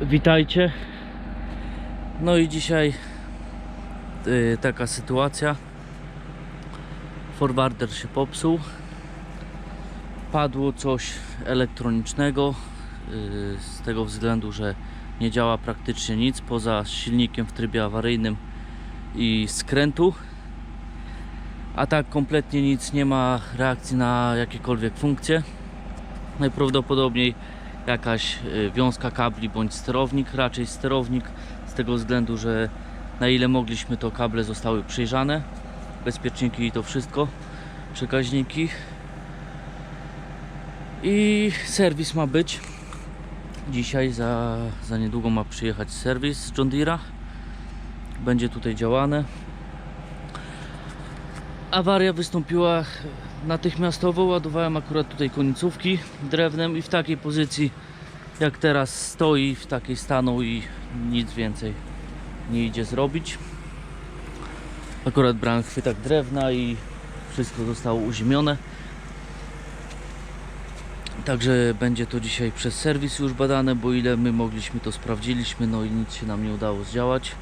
Witajcie. No i dzisiaj y, taka sytuacja. Forwarder się popsuł. Padło coś elektronicznego. y, z tego względu, że nie działa praktycznie nic poza silnikiem w trybie awaryjnym i skrętu. A tak kompletnie nic nie ma reakcji na jakiekolwiek funkcje. Najprawdopodobniej jakaś y, wiązka kabli bądź sterownik, raczej sterownik z tego względu, że na ile mogliśmy to kable zostały przejrzane, bezpieczniki i to wszystko, przekaźniki. I serwis ma być. Dzisiaj, za, za niedługo ma przyjechać serwis John Deere'a. Będzie tutaj działane. Awaria wystąpiła natychmiastowo ładowałem akurat tutaj końcówki drewnem i w takiej pozycji jak teraz stoi, w takiej stanął i nic więcej nie idzie zrobić. Akurat brałem chwytak drewna i wszystko zostało uziemione. Także będzie to dzisiaj przez serwis już badane, bo ile my mogliśmy to sprawdziliśmy, no i nic się nam nie udało zdziałać.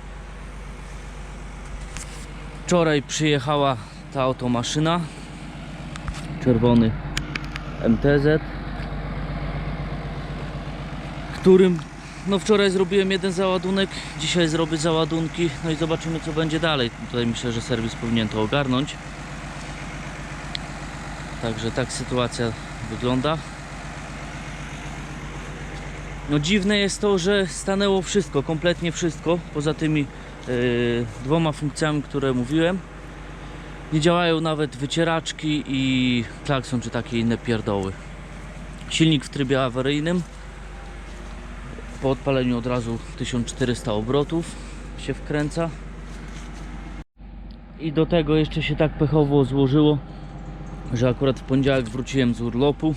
Wczoraj przyjechała ta oto maszyna czerwony MTZ którym no wczoraj zrobiłem jeden załadunek dzisiaj zrobię załadunki no i zobaczymy co będzie dalej. Tutaj myślę, że serwis powinien to ogarnąć. Także tak sytuacja wygląda. No dziwne jest to, że stanęło wszystko, kompletnie wszystko poza tymi yy, dwoma funkcjami, które mówiłem nie działają nawet wycieraczki i klakson czy takie inne pierdoły. Silnik w trybie awaryjnym. Po odpaleniu od razu 1400 obrotów się wkręca. I do tego jeszcze się tak pechowo złożyło, że akurat w poniedziałek wróciłem z urlopu.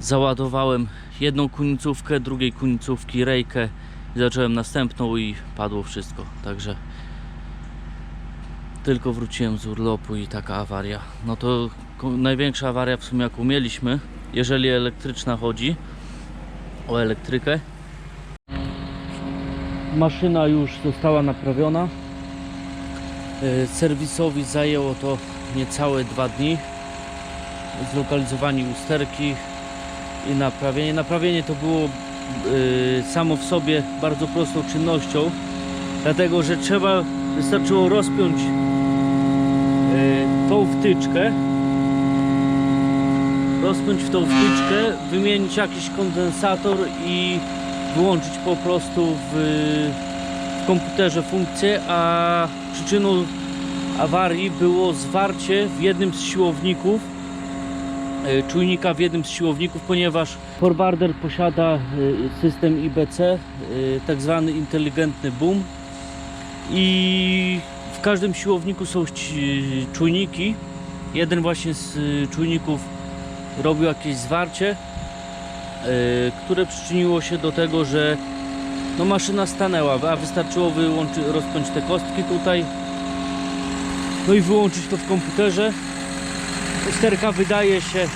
Załadowałem jedną kunicówkę, drugiej kunicówki rejkę. Zacząłem następną i padło wszystko. Także tylko wróciłem z urlopu i taka awaria. No to największa awaria w sumie jaką mieliśmy, jeżeli elektryczna chodzi o elektrykę. Maszyna już została naprawiona. Yy, Serwisowi zajęło to niecałe dwa dni. Zlokalizowanie usterki i naprawienie. Naprawienie to było yy, samo w sobie bardzo prostą czynnością, dlatego że trzeba, wystarczyło rozpiąć e, tą wtyczkę rozpiąć w tą wtyczkę wymienić jakiś kondensator i wyłączyć po prostu w, w komputerze funkcję a przyczyną awarii było zwarcie w jednym z siłowników e, czujnika w jednym z siłowników ponieważ forwarder posiada e, system IBC e, tak zwany inteligentny boom i w każdym siłowniku są ci- czujniki. Jeden właśnie z y, czujników robił jakieś zwarcie, y, które przyczyniło się do tego, że no maszyna stanęła, a wystarczyło wyłączyć, rozpiąć te kostki tutaj, no i wyłączyć to w komputerze. Usterka wydaje się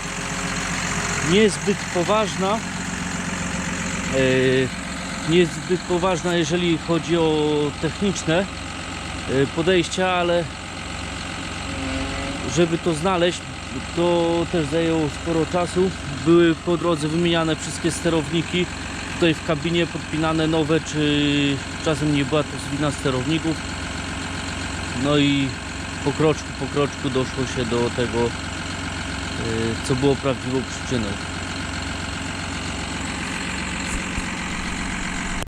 niezbyt poważna. y, Niezbyt poważna, jeżeli chodzi o techniczne y, podejścia, ale żeby to znaleźć, to też zajęło sporo czasu. Były po drodze wymieniane wszystkie sterowniki. Tutaj w kabinie podpinane nowe, czy czasem nie była to zwina sterowników. No i po kroczku, po kroczku doszło się do tego, y, co było prawdziwą przyczyną.